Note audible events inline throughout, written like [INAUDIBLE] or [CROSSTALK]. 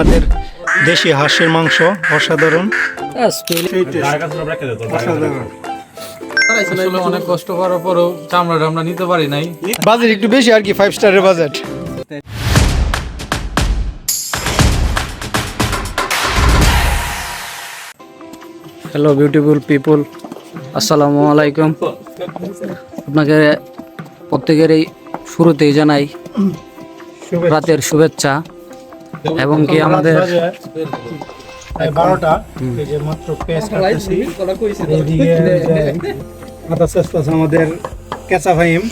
আমাদের দেশি হাঁসের মাংস অসাধারণ। অনেক কষ্ট করার পরও চামড়াটা আমরা নিতে পারি নাই। বাজেট একটু বেশি আর কি ফাইভ স্টারের বাজেট। হ্যালো বিউটিফুল পিপল আসসালামু আলাইকুম। আপনাকে প্রত্যেকের এই শুরুতেই জানাই রাতের শুভেচ্ছা। এবং কি আমাদের বারোটা এই যে মাত্র পেঁয়াজ কাটতেছি এদিকে আদা আমাদের কেঁচা ভাইম।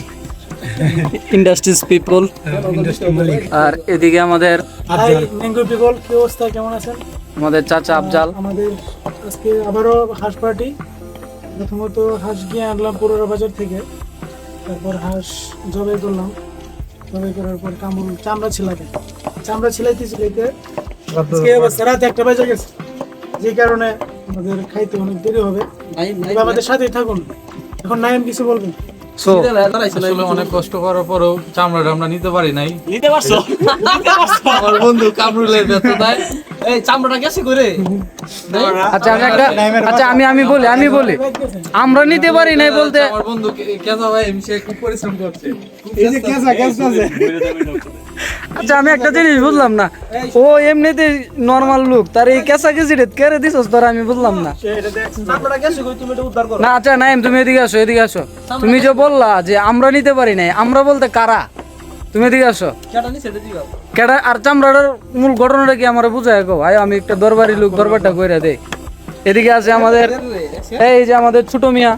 ইন্ডাস্ট্রিজ পিপল আর এদিকে আমাদের পিপল কি অবস্থা? কেমন আছেন? আমাদের চাচা আফজাল। আমাদের আজকে আবারও হাঁস পার্টি প্রথমত হাঁস গিয়ে আনলাম পুরোনো বাজার থেকে। তারপর হাঁস জবাই করলাম। জবাই করার পর কামড় চামড়া ছিলাতে চামড়া ছিলাইতে ছিলাইতে আজকে অবস্থা রাত একটা বাজে গেছে। যে কারণে আমাদের খাইতে অনেক দেরি হবে। আমাদের সাথেই থাকুন। এখন নাইম কিছু বলবেন অনেক কষ্ট করার পরও চামড়াটা আমরা নিতে পারি নাই। নিতে পারছ? [LAUGHS] আমার বন্ধু কামরুলের ব্যস্ততায়। এই চামড়াটা গেছে করে আচ্ছা আমি একটা আচ্ছা আমি আমি বলি আমি বলি। আমরা নিতে পারি নাই বলতে আমার বন্ধু কে- কেজা ভাই সে খুব পরিশ্রম করছে। এই যে কেঁচা কেঁচা আছে আচ্ছা আমি একটা জিনিস বুঝলাম না। ও এমনিতে নর্মাল লুক তার এই কেঁচা কেজি রেট কেড়ে দিছস তোর আমি বুঝলাম না। না আচ্ছা নাইম তুমি এদিকে আসো এদিকে আসো। তুমি যে বললা যে আমরা নিতে পারি নাই আমরা বলতে কারা? তুমি এদিকে আসো। কেডা আর চামড়াটার মূল ঘটনাটা কি আমার বুঝায় গো ভাই আমি একটা দরবারি লোক দরবারটা কইরা দেই। এদিকে আছে আমাদের এই যে আমাদের ছোট মিয়া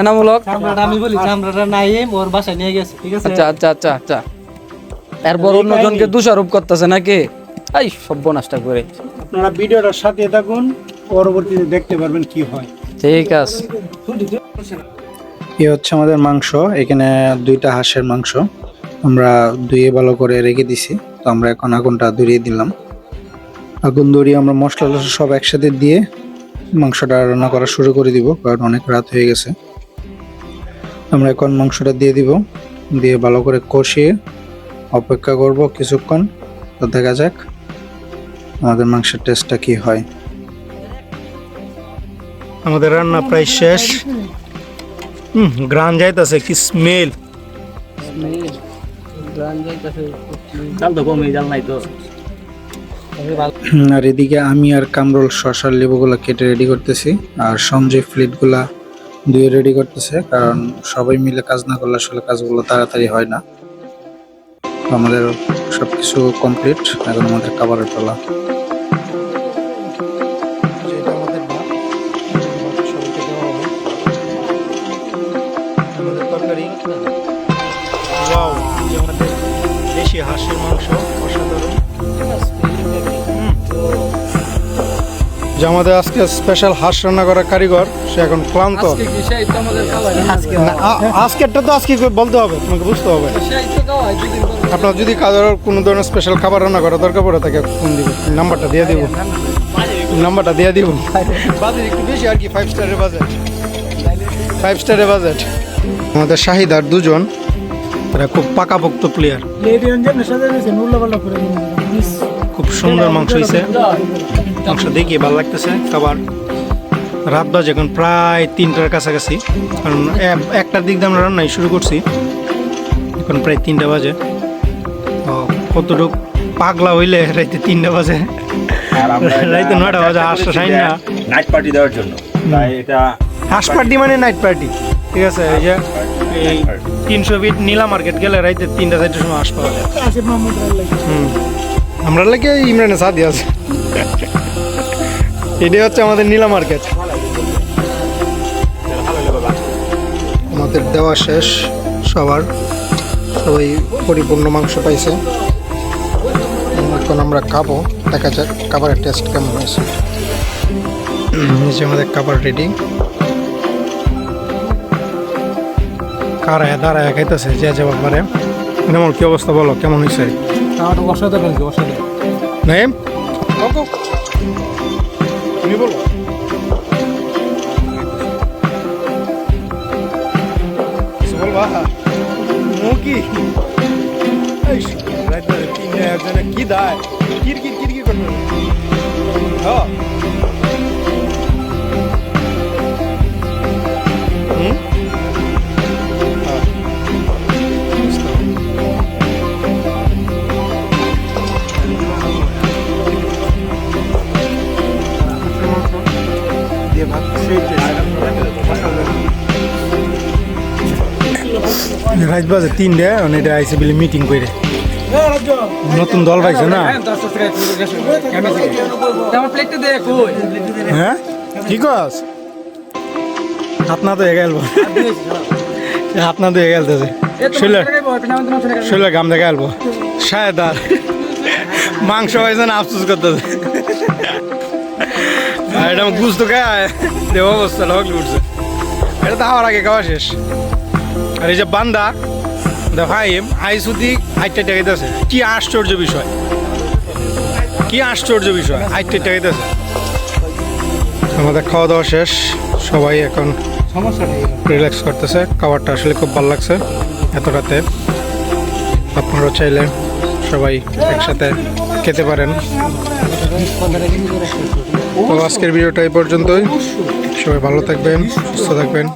এনামূলক। আমি বলি চামড়াটা নাই ওর বাসায় নিয়ে গেছে ঠিক আছে? আচ্ছা আচ্ছা আচ্ছা আচ্ছা। এরপর অন্যজনকে দোষারোপ করতেছে নাকি? এই সর্বনাশটা করে। আপনারা ভিডিওটার সাথে থাকুন পরবর্তীতে দেখতে পারবেন কি হয়। ঠিক আছে। এ হচ্ছে আমাদের মাংস এখানে দুইটা হাঁসের মাংস। আমরা ধুয়ে ভালো করে রেখে দিছি তো আমরা এখন আগুনটা ধরিয়ে দিলাম। আগুন ধরিয়ে আমরা মশলা টশলা সব একসাথে দিয়ে মাংসটা রান্না করা শুরু করে দিব কারণ অনেক রাত হয়ে গেছে। আমরা এখন মাংসটা দিয়ে দিব দিয়ে ভালো করে কষিয়ে অপেক্ষা করব কিছুক্ষণ। তো দেখা যাক আমাদের মাংসের টেস্টটা কি হয়। আমাদের রান্না প্রায় শেষ। হুম গ্রান যাইতাছে কি স্মেল আর এদিকে আমি আর কামরুল শশার লেবুগুলো কেটে রেডি করতেছি আর সঞ্জয় ফ্লিটগুলা ধুয়ে রেডি করতেছে কারণ সবাই মিলে কাজ না করলে আসলে কাজগুলো তাড়াতাড়ি হয় না। তো সব কিছু কমপ্লিট এখন আমাদের খাবারের পালা। আমাদের আমাদের দেশি হাঁসের মাংস অসাধারণ। যে আমাদের আজকে স্পেশাল হাঁস রান্না করা কারিগর সে এখন ক্লান্ত। আজকে তো না, আজকেরটা তো আজকে বলতে হবে তোমাকে বুঝতে হবে। আপনার যদি কারোর কোনো ধরনের স্পেশাল খাবার রান্না করা দরকার পড়ে তাকে ফোন দিব। নাম্বারটা দিয়ে দিব। নাম্বারটা দিয়ে দিব। বাজেট একটু বেশি আর কি ফাইভ স্টারের বাজেট। ফাইভ স্টারের বাজেট। আমাদের শাহিদার দুজন তারা খুব পাকাপোক্ত প্লেয়ার খুব সুন্দর মাংস হয়েছে মাংস দেখি ভালো লাগতেছে। খাবার রাত বাজে এখন প্রায় তিনটার কাছাকাছি কারণ একটার দিক দিয়ে আমরা রান্নাই শুরু করছি এখন প্রায় তিনটা বাজে। কতটুক পাগলা হইলে রাইতে তিনটা বাজে। আর রাইতে নয়টা বাজে আটটা সাইন না নাইট পার্টি দেওয়ার জন্য। তাই এটা হাঁস পার্টি মানে নাইট পার্টি ঠিক আছে? এই যে এই তিনশো ফিট নীলা মার্কেট গেলে রাইতে তিনটা চারটার সময় হাঁস পাওয়া যায়। রায় হুম। আমরা লাগে ইমরানের সাদি আছে। এটাই হচ্ছে আমাদের নীলা মার্কেট। আমাদের দেওয়া শেষ সবার। সবাই পরিপূর্ণ মাংস পাইছে। এখন আমরা খাব। দেখা যাক খাবারের টেস্ট কেমন হয়েছে। নিচে আমাদের খাবার রেডি কারায় দাঁড়ায় খাইতেছে, যে যে ব্যাপারে কেমন কি অবস্থা বলো? কেমন হয়েছে অসাধারণ কি অসাধারণ নাইম? তুমি বলো। বলবা মুকি এই তিন কি দায়? কির কির কির কির করবে রাত বাজে তিনটে মানে এটা আইসি বলে মিটিং করে। নতুন দল পাইছে না? আমার হ্যাঁ? কি কস? হাত না তো এগাইলব হাত না তো এগাইলতেছে শৈলে শৈলে গাম দেখা আলবো। শায়দ আর মাংস হয়েছে না আফসোস করতেছে। এটা আমার গুছ তো খায়। দেহ অবস্থা লগলি উঠছে। এটা তো হওয়ার আগে খাওয়া শেষ। আর এই যে বান্দা, দেখো আইম আই শুধু আইটা টাকাইতেছে কি আশ্চর্য বিষয়। কি আশ্চর্য বিষয় আইটা টাকাইতেছে আমাদের খাওয়া দাওয়া শেষ, সবাই এখন রিল্যাক্স করতেছে। খাবারটা আসলে খুব ভালো লাগছে এত রাতে। আপনারা চাইলে সবাই একসাথে খেতে পারেন। আজকের ভিডিওটা এই পর্যন্তই। সবাই ভালো থাকবেন, সুস্থ থাকবেন।